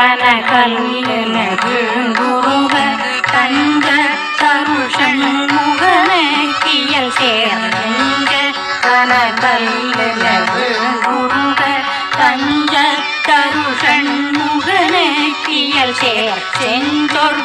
கன கல்லுலகில் குருக தந்த தருஷன் முகனை கியல் சேர்ந்த கன கல்லுலகில் குருக தந்த தருஷன் முகனை கியல் சேர் செஞ்சொற்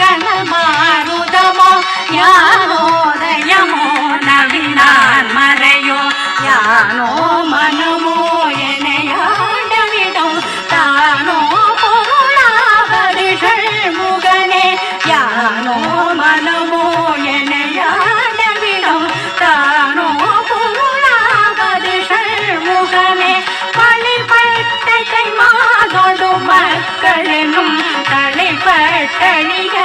கணல் மாறுதமோ யானோதயமோ நவினான் மறையோ? யானோ மன கட்டணிக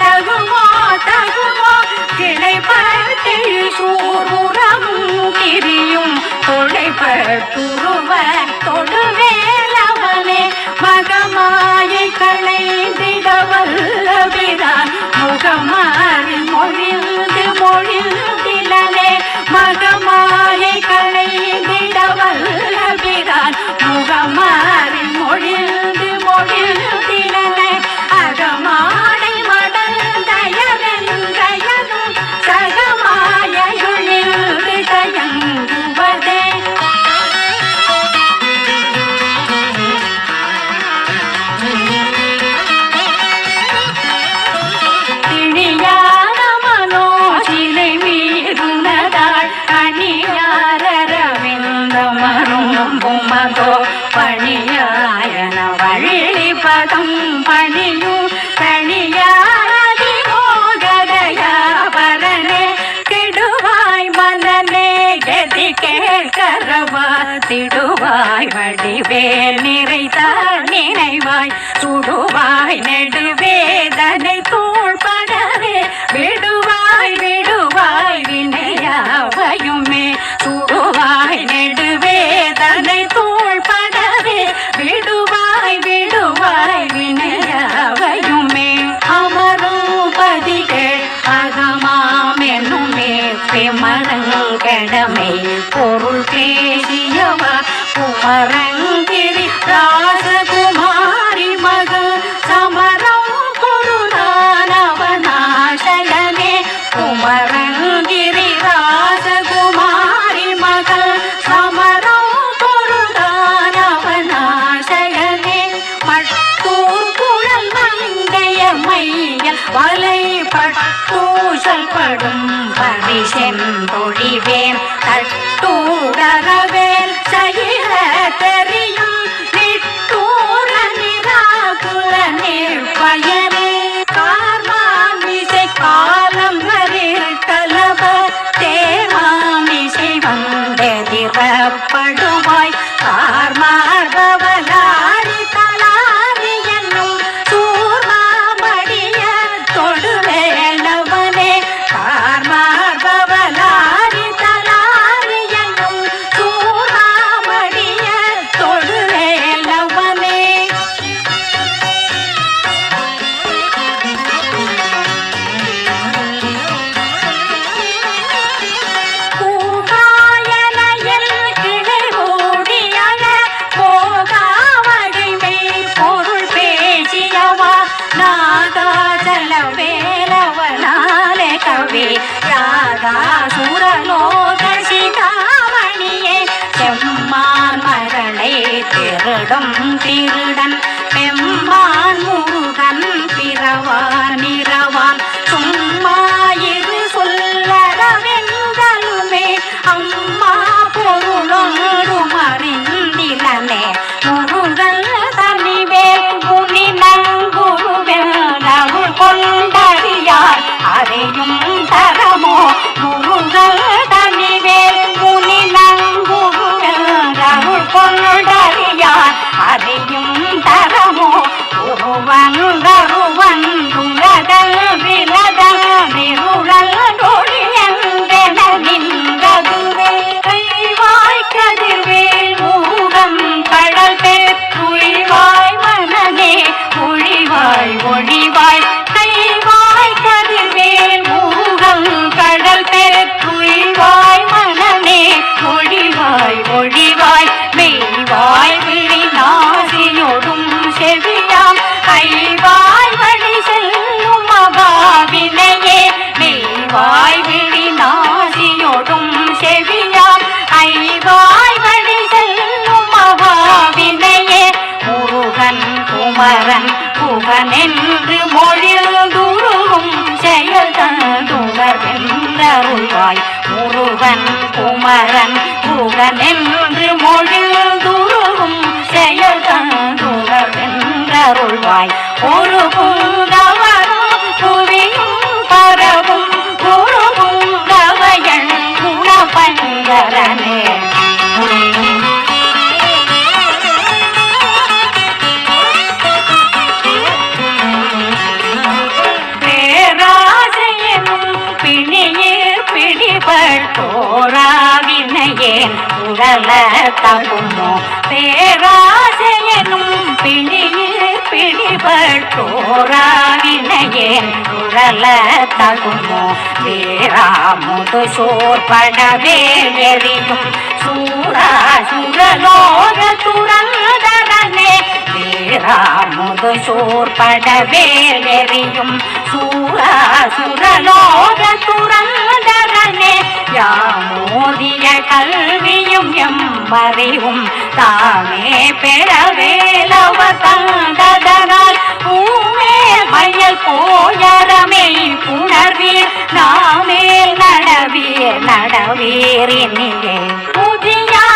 தகுமோ தகுமோ. கிளைப்பழு சூருரமும் கிரியும். தொழைப்ப துருவ தொடுவேலவனே. மகமாயை களைந்திட வல்லபிதான் முகமாறி மொழிந்து மொழிந்திலனே. மகமா சுடுவாய் வடிவேல் நிறைத்தால் நினைவாய் சுடுவாய் நெடுவேதனை தூள்படவே விடுவாய் விடுவாய் வினையாவையுமே சுடுவாய் நெடுவேதனை தூள்படவே விடுவாய் விடுவாய் வினையாவையுமே. அமரும் பதிகள் அகமாம் என்னுமே பெமரங்கடமை பொருள் பேச மகா சூரலோகிதாமணியே செம்மான் மரளை திருடும் திருடன். செவி நாசியொடும் செவியால் ஐவாய்வழி செல்லும் அவாவினையே முருகன் குமரன் புகனென்று மொழிந்துருகும் செயல் தந்துவர் வென்றருள்வாய் முருகன் குமரன் புகனென்று மொழிந்துருகும் செயல் தந்துவர் வென்றருள்வாய் ஒரு மங்கள தகுமோ பேராசையனும் பிணியில் பிடிபள் போராவினையேன் குரல தகுமோ வேறாமுது சோர்படவே எரியும் சூரா சுரலோக துரந்தரனே வேறாமுது சோர்படவே எரியும் சூரா சுரலோக துரந்தரனே யாமோதிய கல்வியும் எம்மறிவும் தாமே பெறவேலவ தந்ததனால் ஊமே மையல் போயரமே புணர்வீர் நாமே நடவீர் நடவீர் இனியே புதியா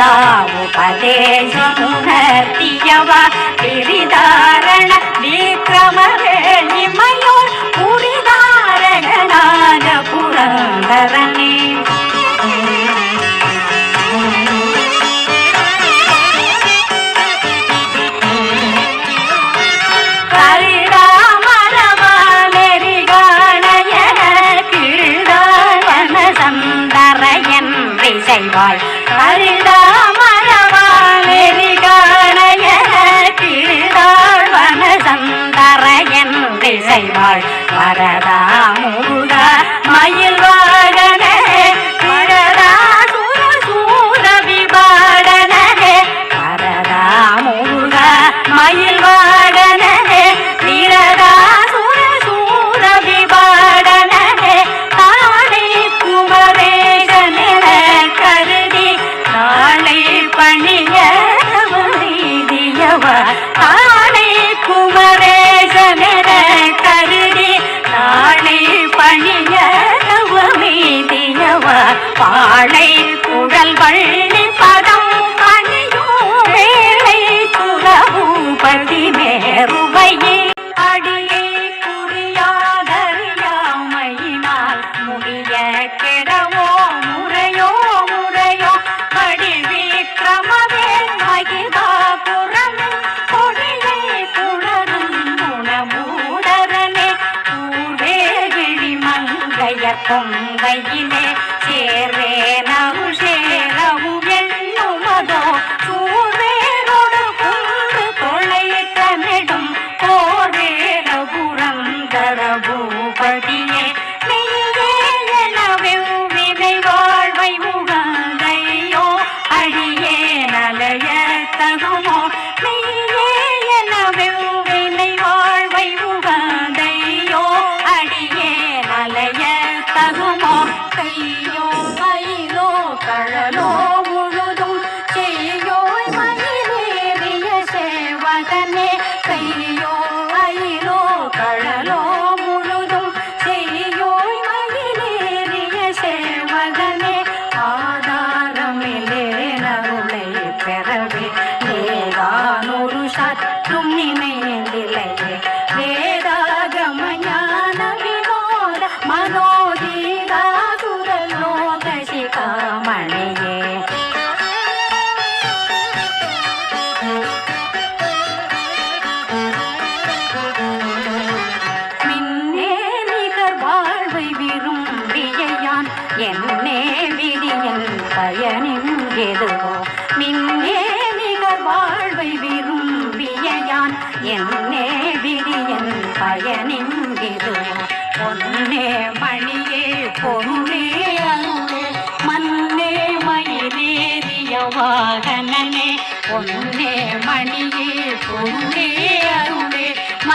சதா உபதேசமுணர்த்தியவா திரிதாரண விக்ரமரே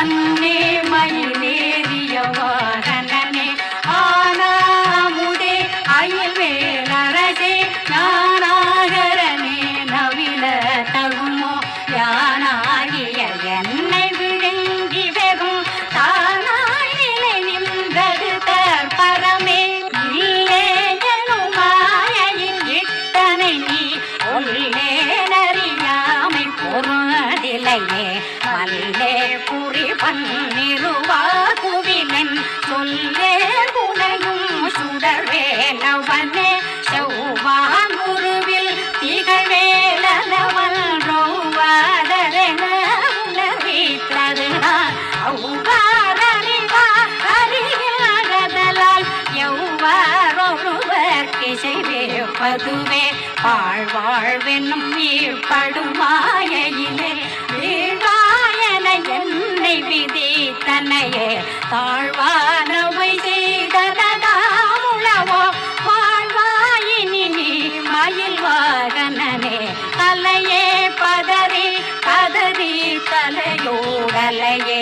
தன்னை அதுவே வாழ்வாழ்வெனும் வீழ்படும் மாயையிலே வீழ்வாயன என்னை விதி தன்னையே தாழ்வானவை செய்ததாமுளவோ வாழ்வாயினி நீ மயில் வாகனனே தலையே பதறி பதறி தலையோடலையே.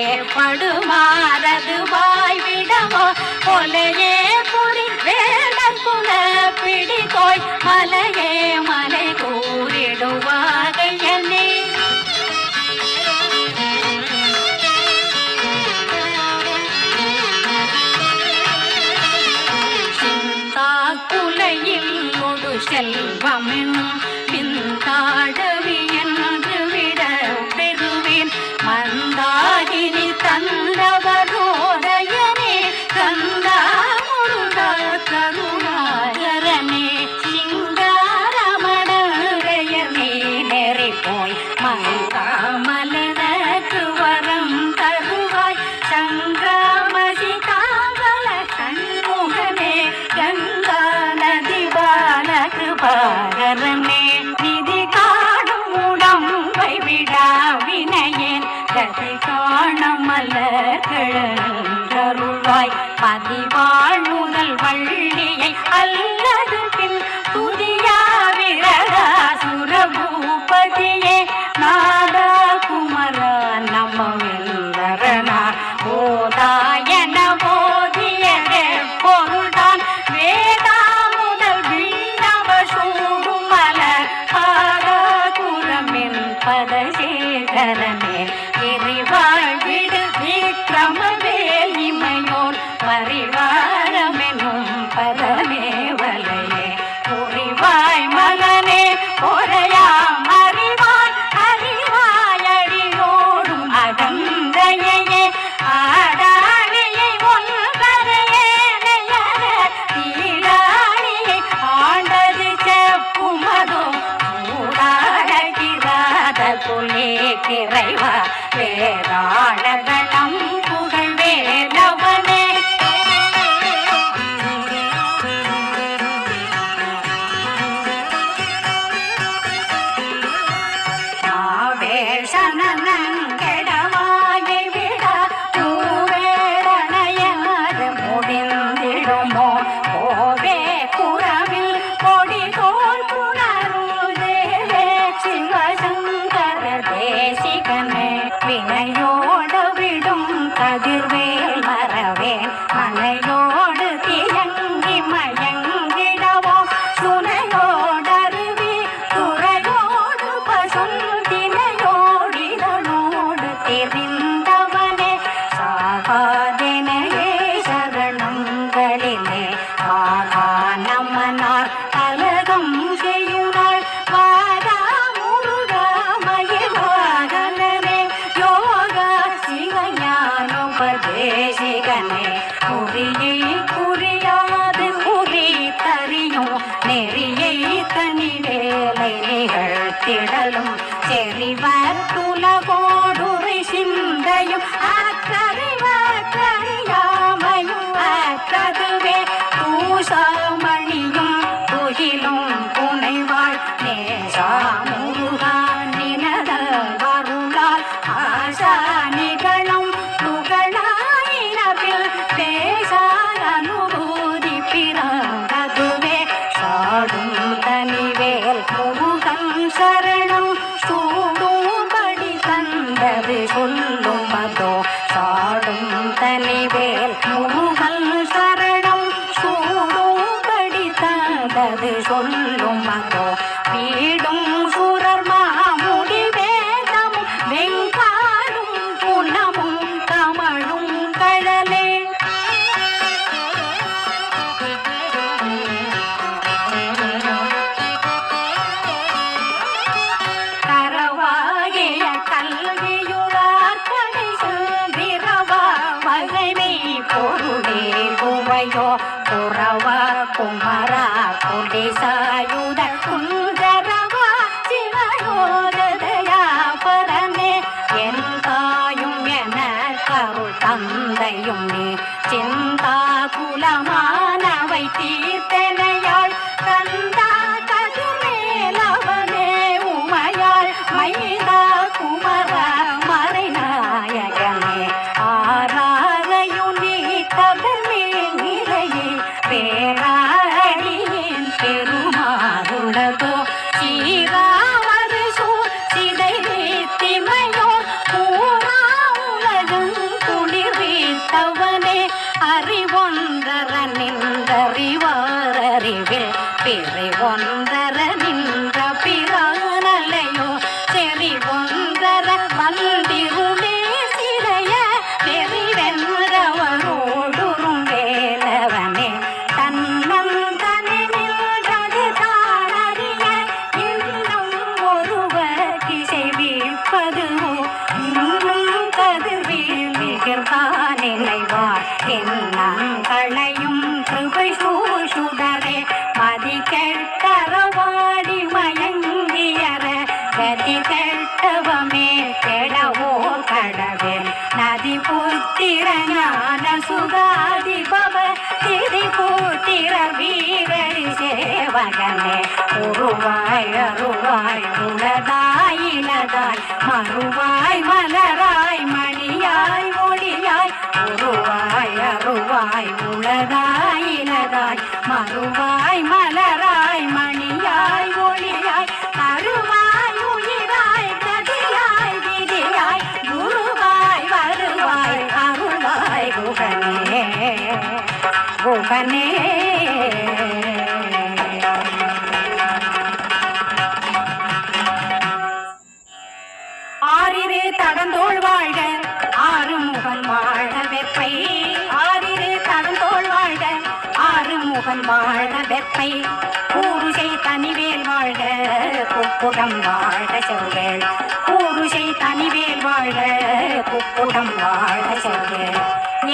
Bye. வார்த்தை கூருசை தனிவேல் வாழ்க குப்புடம் வாழ்க செவ்வேல் கூருசை தனிவேல் வாழ்க குப்புடம் வாழ்க செவ்வேல்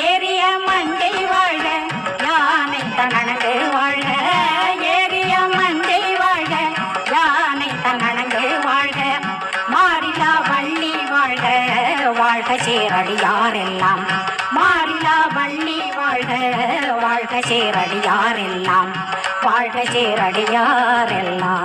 ஏரிய மண்டை வாழ்க யானை தனனங்கு வாழ்க. ஏரிய மண்டை வாழ்க யானை தனனங்கு வாழ்க. மாறிலா வள்ளி வாழ்க வாழ்க சேரடியாரெல்லாம். மாறிலா வள்ளி வாழ்க வாழ்க சேரடியாரெல்லாம். வாழ்க சேரடியாரெல்லாம்